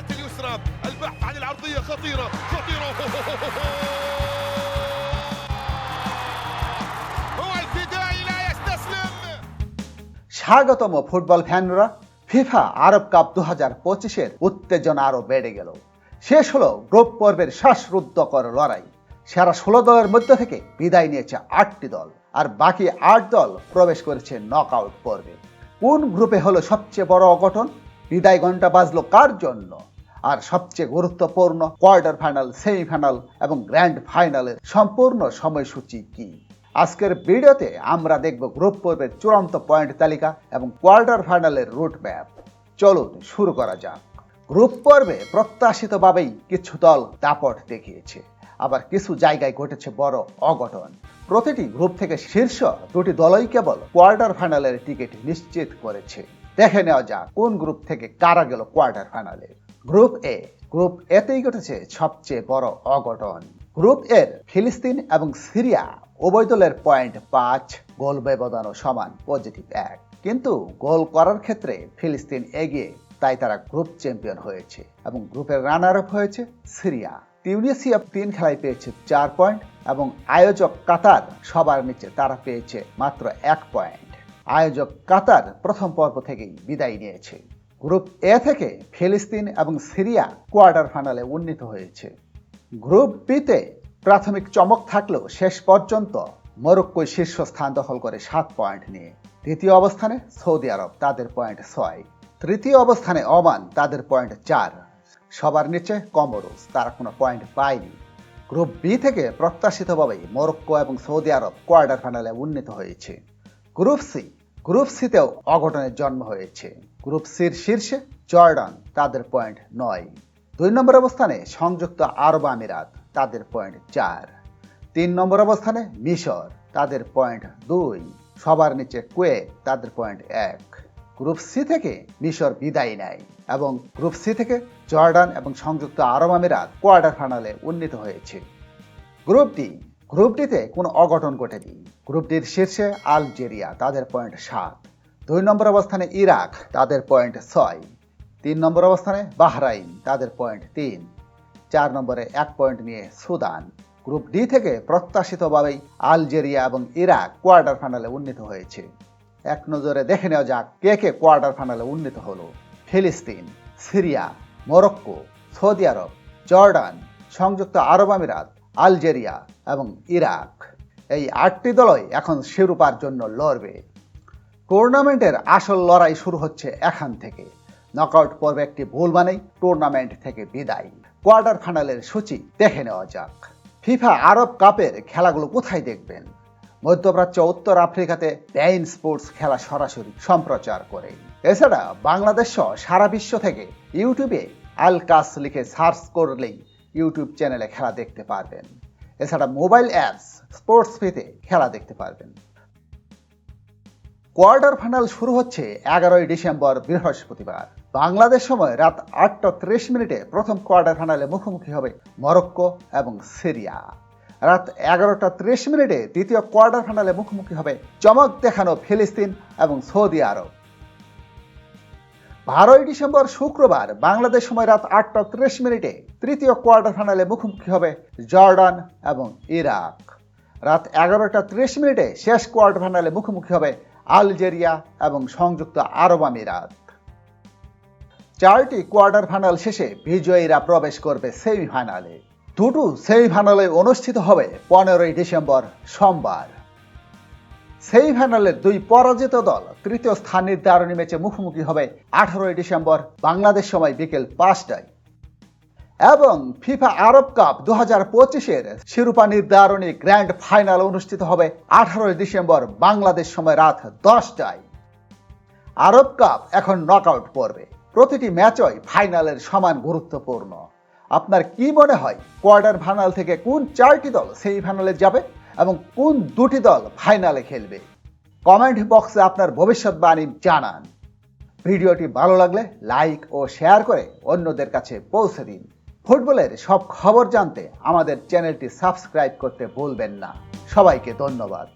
الجهات اليسرى البحث عن العرضية خطيرة خطيرة هو الفدائي لا يستسلم স্বাগতম ফুটবল ফ্যানরা FIFA Arab cup দু হাজার পঁচিশের উত্তেজনা আরো বেড়ে গেল শেষ হলো গ্রুপ পর্বের শ্বাসরুদ্ধকর লড়াই সেরা ষোলো দলের মধ্যে থেকে বিদায় নিয়েছে আটটি দল আর বাকি আট দল প্রবেশ করেছে নকআউট পর্বে কোন গ্রুপে হলো সবচেয়ে বড় অঘটন বিদায় ঘন্টা বাজলো কার জন্য আর সবচেয়ে গুরুত্বপূর্ণ কোয়ার্টার ফাইনাল, সেমিফাইনাল এবং গ্র্যান্ড ফাইনালের সম্পূর্ণ সময়সূচি কি? আজকের ভিডিওতে আমরা দেখব গ্রুপ পর্বের চূড়ান্ত পয়েন্ট তালিকা এবং কোয়ার্টার ফাইনালের রুট ম্যাপ। চলুন শুরু করা যাক। গ্রুপ পর্বে প্রত্যাশিতভাবেই কিছু দল দাপট দেখিয়েছে। আবার কিছু জায়গায় ঘটেছে বড় অঘটন। প্রতিটি গ্রুপ থেকে শীর্ষ দুটি দলই কেবল কোয়ার্টার ফাইনালের টিকিট নিশ্চিত করেছে। দেখে নেওয়া যাক কোন গ্রুপ থেকে কারা গেল কোয়ার্টার ফাইনালে। গ্রুপ এ, গ্রুপ এতেই ঘটেছে সবচেয়ে বড় অঘটন। গ্রুপ এর ফিলিস্তিন এবং সিরিয়া উভয় দলের পয়েন্ট পাঁচ, গোল ব্যবধানও সমান পজিটিভ এক। কিন্তু গোল করার ক্ষেত্রে ফিলিস্তিন এগিয়ে, তাই তারা গ্রুপ চ্যাম্পিয়ন হয়েছে এবং গ্রুপের রানার আপ হয়েছে সিরিয়া। তিউনিসিয়া তিন খেলায় পেয়েছে চার পয়েন্ট এবং আয়োজক কাতার সবার নিচে তারা পেয়েছে মাত্র এক পয়েন্ট আয়োজক কাতার প্রথম পর্ব থেকেই বিদায় নিয়েছে। গ্রুপ এ থেকে ফিলিস্তিন এবং সিরিয়া কোয়ার্টার ফাইনালে উন্নীত হয়েছে। গ্রুপ বিতে প্রাথমিক চমক থাকলেও শেষ পর্যন্ত মরক্কোই শীর্ষস্থান দখল করে সাত পয়েন্ট নিয়ে দ্বিতীয় অবস্থানে সৌদি আরব তাদের পয়েন্ট ছয়। তৃতীয় অবস্থানে ওমান তাদের পয়েন্ট চার। সবার নিচে কমরোস তারা কোনো পয়েন্ট পায়নি। গ্রুপ বি থেকে প্রত্যাশিতভাবেই মরক্কো এবং সৌদি আরব কোয়ার্টার ফাইনালে উন্নীত হয়েছে। গ্রুপ সি গ্রুপ সিতেও অঘটনের জন্ম হয়েছে। গ্রুপ সির শীর্ষে জর্ডান, তাদের পয়েন্ট নয়। দুই নম্বর অবস্থানে সংযুক্ত আরব আমিরাত, তাদের পয়েন্ট চার। তিন নম্বর অবস্থানে মিশর, তাদের পয়েন্ট দুই। সবার নিচে কুয়েত, তাদের পয়েন্ট এক। গ্রুপ সি থেকে মিশর বিদায় নেয় এবং গ্রুপ সি থেকে জর্ডান এবং সংযুক্ত আরব আমিরাত কোয়ার্টার ফাইনালে উন্নীত হয়েছে। গ্রুপ ডি গ্রুপ ডিতে কোনো অঘটন ঘটেনি। গ্রুপ ডির শীর্ষে আলজেরিয়া, তাদের পয়েন্ট সাত। দুই নম্বর অবস্থানে ইরাক, তাদের পয়েন্ট ছয়। তিন নম্বর অবস্থানে বাহরাইন, তাদের পয়েন্ট তিন। চার নম্বরে এক পয়েন্ট নিয়ে সুদান। গ্রুপ ডি থেকে প্রত্যাশিতভাবেই আলজেরিয়া এবং ইরাক কোয়ার্টার ফাইনালে উন্নীত হয়েছে। এক নজরে দেখে নেওয়া যাক কে কে কোয়ার্টার ফাইনালে উন্নীত হলো। ফিলিস্তিন, Syria, Morocco, Saudi Arab, Jordan, সংযুক্ত আরব আমিরাত আলজেরিয়া এবং ইরাক। এই আটটি দলই এখন শিরোপার জন্য লড়বে। টুর্নামেন্টের আসল লড়াই শুরু হচ্ছে এখান থেকে। নকআউট পর্বে একটি ভুল মানেই টুর্নামেন্ট থেকে বিদায়। কোয়ার্টার ফাইনালের সূচি দেখে নেওয়া যাক। ফিফা আরব কাপের খেলাগুলো কোথায় দেখবেন? মধ্যপ্রাচ্য, উত্তর আফ্রিকাতে বেইন স্পোর্টস খেলা সরাসরি সম্প্রচার করে। এছাড়া বাংলাদেশ সারা বিশ্ব থেকে ইউটিউবে আল কাস লিখে সার্চ করলেই ইউটিউব চ্যানেলে খেলা দেখতে পারবেন। এছাড়া মোবাইল অ্যাপস, স্পোর্টস ফিতে খেলা দেখতে পারবেন। কোয়ার্টার ফাইনাল শুরু হচ্ছে এগারোই ডিসেম্বর বৃহস্পতিবার। বাংলাদেশ সময় রাত আটটা ত্রিশ মিনিটে প্রথম কোয়ার্টার ফাইনালে মুখোমুখি হবে মরক্কো এবং সিরিয়া। রাত এগারোটা ত্রিশ মিনিটে দ্বিতীয় কোয়ার্টার ফাইনালে মুখোমুখি হবে চমক দেখানো ফিলিস্তিন এবং সৌদি আরব। বারোই ডিসেম্বর শুক্রবার বাংলাদেশ সময় রাত আটটা ত্রিশ মিনিটে তৃতীয় কোয়ার্টার ফাইনালে মুখোমুখি হবে জর্ডান এবং ইরাক। রাত এগারোটা ত্রিশ মিনিটে শেষ কোয়ার্টার ফাইনালে মুখোমুখি হবে আলজেরিয়া এবং সংযুক্ত আরব আমিরাত। চারটি কোয়ার্টার ফাইনাল শেষে বিজয়ীরা প্রবেশ করবে সেমিফাইনালে। দুটো সেমিফাইনালে অনুষ্ঠিত হবে পনেরোই ডিসেম্বর সোমবার। সেমিফাইনালের দুই পরাজিত দল তৃতীয় স্থান নির্ধারণী ম্যাচে মুখোমুখি হবে আঠারোই ডিসেম্বর বাংলাদেশ সময় বিকেল পাঁচটায়। এবং ফিফা আরব কাপ দু হাজার পঁচিশের শিরোপা নির্ধারণী গ্র্যান্ড ফাইনাল অনুষ্ঠিত হবে আঠারোই ডিসেম্বর বাংলাদেশ সময় রাত দশটায়। আরব কাপ এখন নকআউট পর্বে। প্রতিটি ম্যাচই ফাইনালের সমান গুরুত্বপূর্ণ। আপনার কি মনে হয়, কোয়ার্টার ফাইনাল থেকে কোন চারটি দল সেই সেমিফাইনালে যাবে এবং কোন দুটি দল ফাইনালে খেলবে? কমেন্ট বক্সে আপনার ভবিষ্যৎবাণী জানান। ভিডিওটি ভালো লাগলে লাইক ও শেয়ার করে অন্যদের কাছে পৌঁছে দিন। ফুটবলের সব খবর জানতে আমাদের চ্যানেলটি সাবস্ক্রাইব করতে ভুলবেন না। সবাইকে ধন্যবাদ।